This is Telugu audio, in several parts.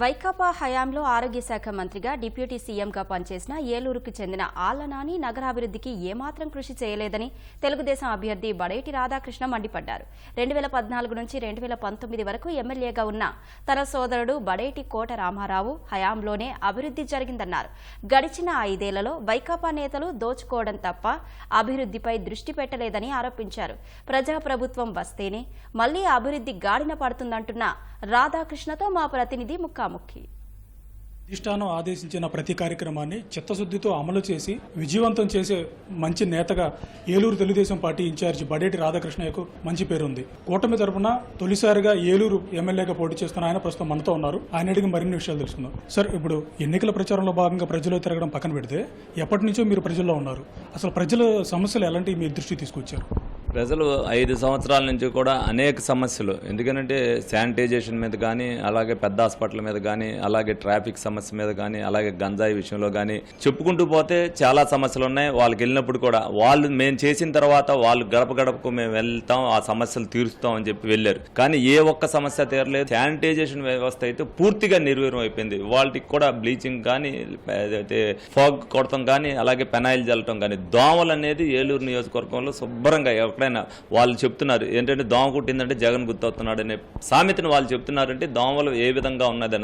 వైకాపా హయాంలో ఆరోగ్య శాఖ మంత్రిగా డిప్యూటీ సీఎంగా పనిచేసిన ఏలూరుకు చెందిన ఆళ్ళనాని నగరాభివృద్ధికి ఏమాత్రం కృషి చేయలేదని తెలుగుదేశం అభ్యర్థి బడేటి రాధాకృష్ణ మండిపడ్డారు. రెండు వేల పద్నాలుగు నుంచి రెండు వేల పంతొమ్మిది వరకు ఎమ్మెల్యేగా ఉన్న తన సోదరుడు బడేటి కోట రామారావు హయాంలోనే అభివృద్ధి జరిగిందన్నారు. గడిచిన ఐదేళ్ళలో వైకాపా నేతలు దోచుకోవడం తప్ప అభివృద్ధిపై దృష్టి పెట్టలేదని ఆరోపించారు. ప్రజాప్రభుత్వం వస్తేనే మళ్ళీ అభివృద్ధి గాడిన పడుతుందంటున్న రాధాకృష్ణతో మా ప్రతినిధి ముక్కాముఖి అధిష్టానం ఆదేశించిన ప్రతి కార్యక్రమాన్ని చిత్తశుద్ధితో అమలు చేసి విజయవంతం చేసే మంచి నేతగా ఏలూరు తెలుగుదేశం పార్టీ ఇన్ఛార్జి బడేటి రాధాకృష్ణయ్యకు మంచి పేరుంది. కూటమి తరఫున తొలిసారిగా ఏలూరు ఎమ్మెల్యేగా పోటీ చేస్తున్న ఆయన ప్రస్తుతం మనతో ఉన్నారు. ఆయన అడిగి మరిన్ని విషయాలు తెలుసుకుందాం. సార్ ఇప్పుడు ఎన్నికల ప్రచారంలో భాగంగా ప్రజలు తిరగడం పక్కన పెడితే ఎప్పటి నుంచో మీరు ప్రజల్లో ఉన్నారు. అసలు ప్రజల సమస్యలు ఎలాంటివి మీ దృష్టి తీసుకొచ్చారు? ప్రజలు ఐదు సంవత్సరాల నుంచి కూడా అనేక సమస్యలు. ఎందుకంటే శానిటైజేషన్ మీద కానీ అలాగే పెద్ద హాస్పిటల్ మీద కానీ అలాగే ట్రాఫిక్ సమస్య మీద కానీ అలాగే గంజాయి విషయంలో కానీ చెప్పుకుంటూ పోతే చాలా సమస్యలు ఉన్నాయి వాళ్ళకి వెళ్ళినప్పుడు కూడా వాళ్ళు మేము చేసిన తర్వాత వాళ్ళు గడప గడపకు మేము వెళ్తాం ఆ సమస్యలు తీరుస్తాం అని చెప్పి వెళ్ళారు. కానీ ఏ ఒక్క సమస్య తీరలేదు. శానిటైజేషన్ వ్యవస్థ అయితే పూర్తిగా నిర్వీర్యం అయిపోయింది. వాళ్ళకి కూడా బ్లీచింగ్ కానీ అయితే ఫాగ్ కొడతాం కానీ అలాగే పెనాయిల్ జల్లటం కానీ దోమలు అనేది ఏలూరు నియోజకవర్గంలో శుభ్రంగా ఎక్కడైనా వాళ్ళు చెప్తున్నారు. ఏంటంటే దోమ కుట్టిందంటే జగన్ గుర్తవుతున్నాడు అనే సామెతను వాళ్ళు చెప్తున్నారంటే దోమలు ఏ విధంగా ఉన్నది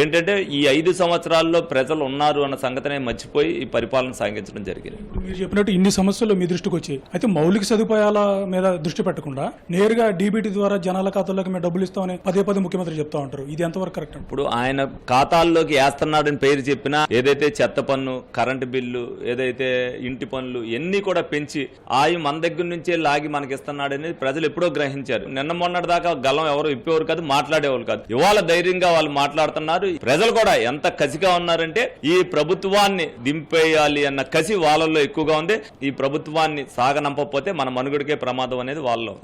ఏంటంటే ఈ ఐదు సంవత్సరాల్లో ప్రజలు ఉన్నారు అన్న సంగతినే మర్చిపోయి ఈ పరిపాలన సాగించడం జరిగింది. మీరు చెప్పినట్టు ఇన్ని సమస్యలు మీ దృష్టికి వచ్చాయి. అయితే మౌలిక సదుపాయాల మీద దృష్టి పెట్టకుండా నేరుగా డీబీటీ ద్వారా జనాల ఖాతాల్లోకి మేము డబ్బులు ఇస్తామని పదే పదే ముఖ్యమంత్రి చెప్తా ఉంటారు. ఇది ఎంతవరకు కరెక్ట్ ఇప్పుడు ఆయన ఖాతాల్లోకి వేస్తున్నాడని పేరు చెప్పినా ఏదైతే చెత్త పన్ను కరెంటు బిల్లు ఏదైతే ఇంటి పనులు ఇవన్నీ కూడా పెంచి ఆయు మన దగ్గర నుంచే లాగి మనకి ఇస్తున్నాడని ప్రజలు ఎప్పుడో గ్రహించారు. నిన్న మొన్నటి దాకా గలం ఎవరు ఇప్పేవారు కాదు మాట్లాడేవాళ్ళు కాదు. ఇవాళ ధైర్యంగా వాళ్ళు మాట్లాడుతున్నారు. ప్రజలు కూడా ఎంత కసిగా ఉన్నారంటే ఈ ప్రభుత్వాన్ని దింపేయాలి అన్న కసి వాళ్ళల్లో ఎక్కువగా ఉంది. ఈ ప్రభుత్వాన్ని సాగనంపకపోతే మన మనుగడికే ప్రమాదం అనేది వాళ్ళలో.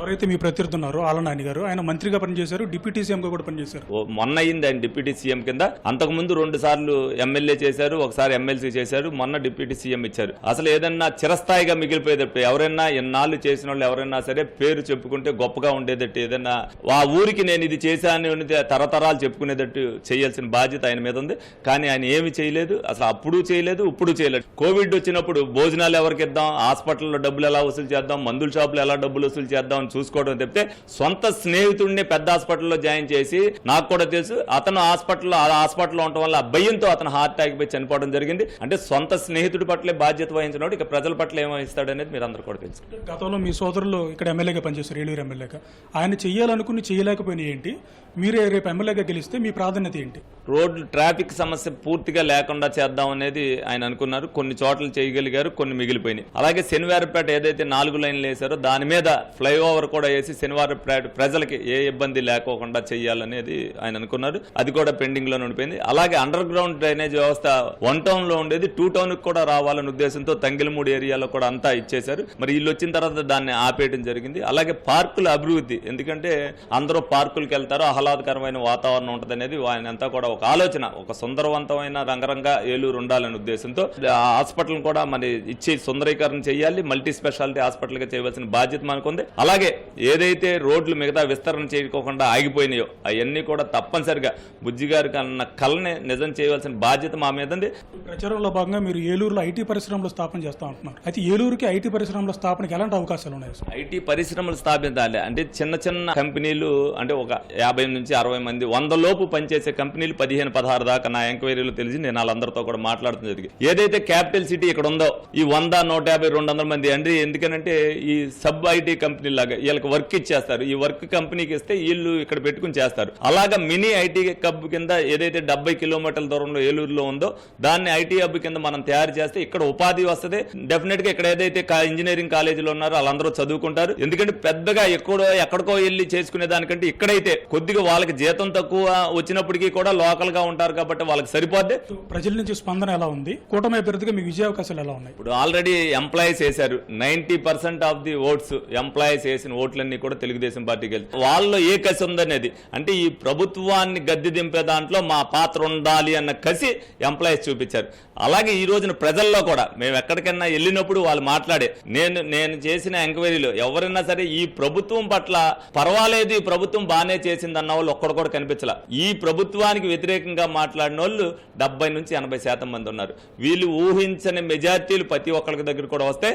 ఎవరైతే మీ ప్రత్యర్థి ఉన్నారో ఆలనాని గారు ఆయన మంత్రిగా పనిచేశారు డిప్యూటీ సీఎంగా కూడా పనిచేశారు. మొన్న అయింది ఆయన డిప్యూటీ సీఎం కింద. అంతకు ముందు రెండు సార్లు ఎమ్మెల్యే చేశారు ఒకసారి ఎమ్మెల్సీ చేశారు మొన్న డిప్యూటీ సీఎం ఇచ్చారు. అసలు ఏదన్నా చిరస్థాయిగా మిగిలిపోయేటట్టు ఎవరైనా ఇన్నాళ్ళు చేసిన వాళ్ళు ఎవరైనా సరే పేరు చెప్పుకుంటే గొప్పగా ఉండేదట్టు ఏదైనా ఆ ఊరికి నేను ఇది చేశాను తరతరాలు చెప్పుకునేటట్టు చేయాల్సిన బాధ్యత ఆయన మీద ఉంది. కానీ ఆయన ఏమి చేయలేదు అసలు అప్పుడు చేయలేదు ఇప్పుడు చేయలేదు. కోవిడ్ వచ్చినప్పుడు భోజనాలు ఎవరికి ఇద్దాం హాస్పిటల్లో డబ్బులు ఎలా వసూలు చేద్దాం మందుల షాపులు ఎలా డబ్బులు వసూలు చేద్దాం అని చూసుకోవడం చెప్తే సొంత స్నేహితుడిని పెద్ద హాస్పిటల్లో జాయిన్ చేసి నాకు కూడా తెలుసు అతను హాస్పిటల్లో ఆ హాస్పిటల్లో ఉండటం వల్ల అబ్బయ్యంతో భయంతో అతను హార్ట్ అటాక్ పోయి చనిపోవడం జరిగింది. అంటే సొంత స్నేహితుడి పట్లే బాధ్యత వహించినప్పుడు ఇక ప్రజల పట్ల ఏం వహిస్తాడు అనేది మీరు అందరూ కూడా తెలుసు గతంలో మీ సోదరులు ఇక్కడ ఎమ్మెల్యేగా పనిచేశారు ఏలూరు ఎమ్మెల్యేగా. ఆయన చేయాలనుకుని చేయలేకపోయినా ఏంటి? మీరే రేపు ఎమ్మెల్యేగా గెలిస్తే మీ ప్రాధాన్యత ఏంటి? రోడ్లు ట్రాఫిక్ సమస్య పూర్తిగా లేకుండా చేద్దాం అనేది ఆయన అనుకున్నారు. కొన్ని చోట్ల చేయగలిగారు కొన్ని మిగిలిపోయినాయి. అలాగే శనివారపేట ఏదైతే నాలుగు లైన్లు వేశారో దాని మీద ఫ్లైఓవర్ కూడా వేసి శనివారపేట ప్రజలకి ఏ ఇబ్బంది లేకోకుండా చేయాలనేది ఆయన అనుకున్నారు. అది కూడా పెండింగ్లో ఉండిపోయింది. అలాగే అండర్ గ్రౌండ్ డ్రైనేజ్ వ్యవస్థ వన్ టౌన్లో ఉండేది. టూ టౌన్ కూడా రావాలనే ఉద్దేశంతో తంగిలమూడి ఏరియాలో కూడా అంతా ఇచ్చేశారు. మరి వీళ్ళు వచ్చిన తర్వాత దాన్ని ఆపేయడం జరిగింది. అలాగే పార్కుల అభివృద్ధి ఎందుకంటే అందరూ పార్కులకు వెళ్తారు ఆహ్లాదకరమైన వాతావరణం ఉంటుంది అనేది ఆయన అంతా కూడా ఒక ఆలోచన ఒక సుందరవంతమైన రంగరంగ ఏలూరు ఉండాలనే ఉద్దేశంతో. ఆ హాస్పిటల్ కూడా మరి ఇచ్చి సుందరీకరణ చేయాలి మల్టీ స్పెషాలిటీ హాస్పిటల్గా చేయవలసిన బాధ్యత మనకుంది. అలాగే ఏదైతే రోడ్లు మిగతా విస్తరణ చేయకోకుండా ఆగిపోయినాయో అవన్నీ కూడా తప్పనిసరిగా బుజ్జి గారికి అన్న కళని నిజం చేయవలసిన బాధ్యత మా మీద ఉంది. ప్రచారంలో భాగంగా మీరు ఏలూరులో ఐటీ పరిశ్రమలు స్థాపన చేస్తా ఉంటున్నారు. అయితే ఏలూరుకి ఐటీ పరిశ్రమల స్థాపనకి ఎలాంటి అవకాశాలు ఉన్నాయి ఐటీ పరిశ్రమలు స్థాపించాలి అంటే చిన్న చిన్న కంపెనీలు అంటే ఒక యాభై నుంచి అరవై మంది వంద లోపు పనిచేసే కంపెనీలు పదిహేను పదహారు దాకా నా ఎంక్వైరీలు తెలిసి నేను వాళ్ళందరితో కూడా మాట్లాడుతూ జరిగింది. ఏదైతే క్యాపిటల్ సిటీ ఇక్కడ ఉందో ఈ వంద నూట యాభై రెండు వందల మంది అండి ఎందుకనంటే ఈ సబ్ ఐటీ కంపెనీ లాగా వీళ్ళకి వర్క్ ఇచ్చేస్తారు. ఈ వర్క్ కంపెనీకి ఇస్తే వీళ్ళు ఇక్కడ పెట్టుకుని చేస్తారు. అలాగా మినీ ఐటీ హబ్ కింద ఏదైతే డెబ్బై కిలోమీటర్ల దూరంలో ఏలూరులో ఉందో దాన్ని ఐటీ హబ్ కింద మనం తయారు చేస్తే ఇక్కడ ఉపాధి వస్తుంది. డెఫినెట్గా ఇక్కడ ఏదైతే ఇంజనీరింగ్ కాలేజ్ కాలేజీలో ఉన్నారో వాళ్ళందరూ చదువుకుంటారు. ఎందుకంటే పెద్దగా ఎక్కడో ఎక్కడికో వెళ్ళి చేసుకునే దానికంటే ఇక్కడైతే కొద్దిగా వాళ్ళకి జీతం తక్కువ వచ్చినప్పటికీ కూడా లోకల్గా ఉంటారు కాబట్టి వాళ్ళకి సరిపోద్ది. ప్రజల నుంచి స్పందన ఎలా ఉంది? కూటమి అభ్యర్థిగా మీ విజయ అవకాశాలు ఎలా ఉన్నాయి? ఇప్పుడు ఆల్రెడీ ఎంప్లాయీస్ వేశారు. Ninety percent of the votes employees వేసిన ఓట్లన్నీ కూడా తెలుగుదేశం పార్టీకి వెళ్తాయి. వాళ్ళలో ఏ కసి ఉందనేది. అంటే ఈ ప్రభుత్వాన్ని గద్దె దింపే దాంట్లో మా పాత్ర ఉండాలి అన్న కసి ఎంప్లాయీస్ చూపించారు. అలాగే ఈ రోజున ప్రజల్లో కూడా మేము ఎక్కడికైనా వెళ్ళినప్పుడు వాళ్ళు మాట్లాడే నేను నేను నేను చేసిన ఎంక్వైరీలో ఎవరైనా సరే ఈ ప్రభుత్వం పట్ల పర్వాలేదు ఈ ప్రభుత్వం బాగానే చేసింది అన్న వాళ్ళు ఒక్కడు కూడా కనిపించలా. ఈ ప్రభుత్వానికి వ్యతిరేకంగా మాట్లాడిన వాళ్ళు డెబ్బై నుంచి ఎనభై శాతం మంది ఉన్నారు. వీళ్ళు ఊహించని మెజార్టీలు ప్రతి ఒక్కరికి దగ్గర కూడా వస్తే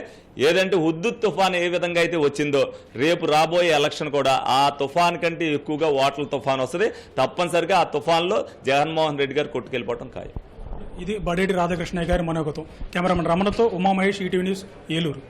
ఏదంటే హుద్దు తుఫాన్ ఏ విధంగా అయితే వచ్చిందో రేపు రాబోయే ఎలక్షన్ కూడా ఆ తుఫాన్ కంటే ఎక్కువగా ఓట్ల తుఫాన్ వస్తుంది. తప్పనిసరిగా ఆ తుఫాన్లో జగన్మోహన్ రెడ్డి గారు కొట్టుకెళ్ళిపోవడం ఖాయం. ఇది బడేటి రాధాకృష్ణయ్య గారి మనోగతం. కెమెరామెన్ రమణతో ఉమామహేష్ ఈటీవీ న్యూస్ ఏలూరు.